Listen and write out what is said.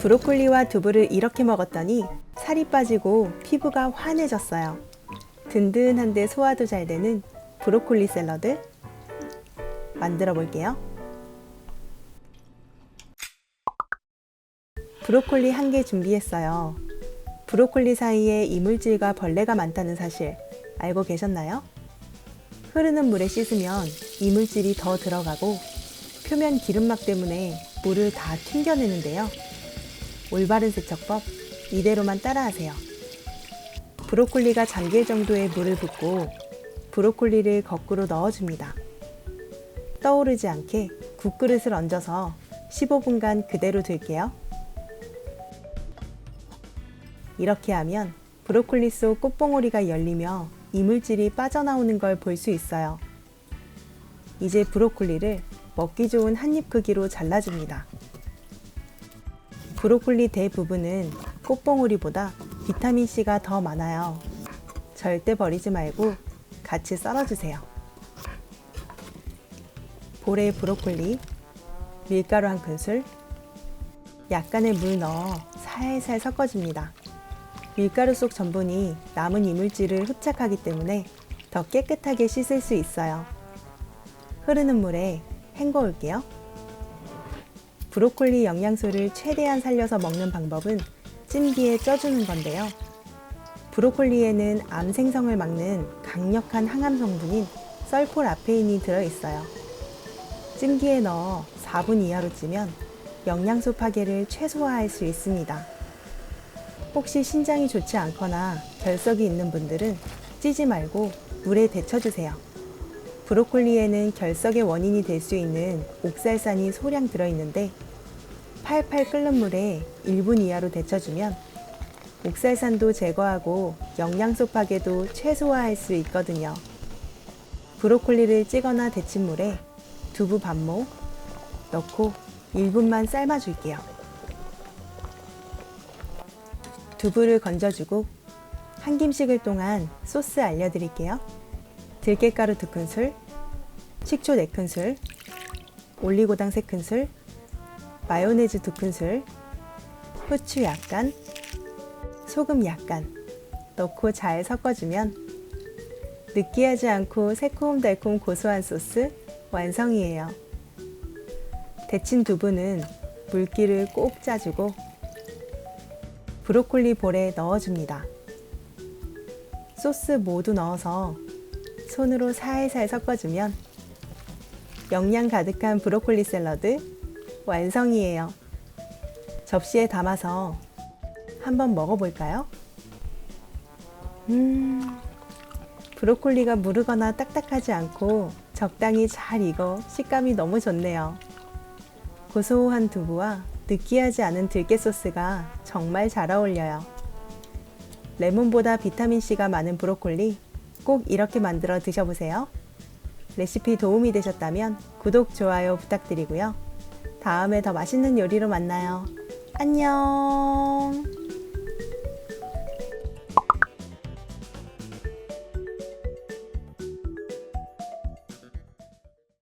브로콜리와 두부를 이렇게 먹었더니 살이 빠지고 피부가 환해졌어요. 든든한데 소화도 잘 되는 브로콜리 샐러드 만들어 볼게요. 브로콜리 한 개 준비했어요. 브로콜리 사이에 이물질과 벌레가 많다는 사실 알고 계셨나요? 흐르는 물에 씻으면 이물질이 더 들어가고 표면 기름막 때문에 물을 다 튕겨내는데요. 올바른 세척법 이대로만 따라하세요. 브로콜리가 잠길 정도의 물을 붓고 브로콜리를 거꾸로 넣어줍니다. 떠오르지 않게 국그릇을 얹어서 15분간 그대로 둘게요. 이렇게 하면 브로콜리 속 꽃봉오리가 열리며 이물질이 빠져나오는 걸 볼 수 있어요. 이제 브로콜리를 먹기 좋은 한 입 크기로 잘라줍니다. 브로콜리 대부분은 꽃봉오리보다 비타민C가 더 많아요. 절대 버리지 말고 같이 썰어주세요. 볼에 브로콜리, 밀가루 한 큰술, 약간의 물 넣어 살살 섞어줍니다. 밀가루 속 전분이 남은 이물질을 흡착하기 때문에 더 깨끗하게 씻을 수 있어요. 흐르는 물에 헹궈 올게요. 브로콜리 영양소를 최대한 살려서 먹는 방법은 찜기에 쪄주는 건데요. 브로콜리에는 암 생성을 막는 강력한 항암 성분인 설폴아페인이 들어있어요. 찜기에 넣어 4분 이하로 찌면 영양소 파괴를 최소화할 수 있습니다. 혹시 신장이 좋지 않거나 결석이 있는 분들은 찌지 말고 물에 데쳐주세요. 브로콜리에는 결석의 원인이 될 수 있는 옥살산이 소량 들어있는데 팔팔 끓는 물에 1분 이하로 데쳐주면 옥살산도 제거하고 영양소 파괴도 최소화할 수 있거든요. 브로콜리를 찌거나 데친 물에 두부 반모 넣고 1분만 삶아줄게요. 두부를 건져주고 한 김식을 동안 소스 알려드릴게요. 들깨가루 2큰술, 식초 4큰술, 올리고당 3큰술, 마요네즈 2큰술, 후추 약간, 소금 약간 넣고 잘 섞어주면 느끼하지 않고 새콤달콤 고소한 소스 완성이에요. 데친 두부는 물기를 꼭 짜주고 브로콜리 볼에 넣어줍니다. 소스 모두 넣어서 손으로 살살 섞어주면 영양 가득한 브로콜리 샐러드 완성이에요. 접시에 담아서 한번 먹어볼까요? 음, 브로콜리가 무르거나 딱딱하지 않고 적당히 잘 익어 식감이 너무 좋네요. 고소한 두부와 느끼하지 않은 들깨 소스가 정말 잘 어울려요. 레몬보다 비타민C가 많은 브로콜리 꼭 이렇게 만들어 드셔보세요. 레시피 도움이 되셨다면 구독, 좋아요 부탁드리고요. 다음에 더 맛있는 요리로 만나요. 안녕!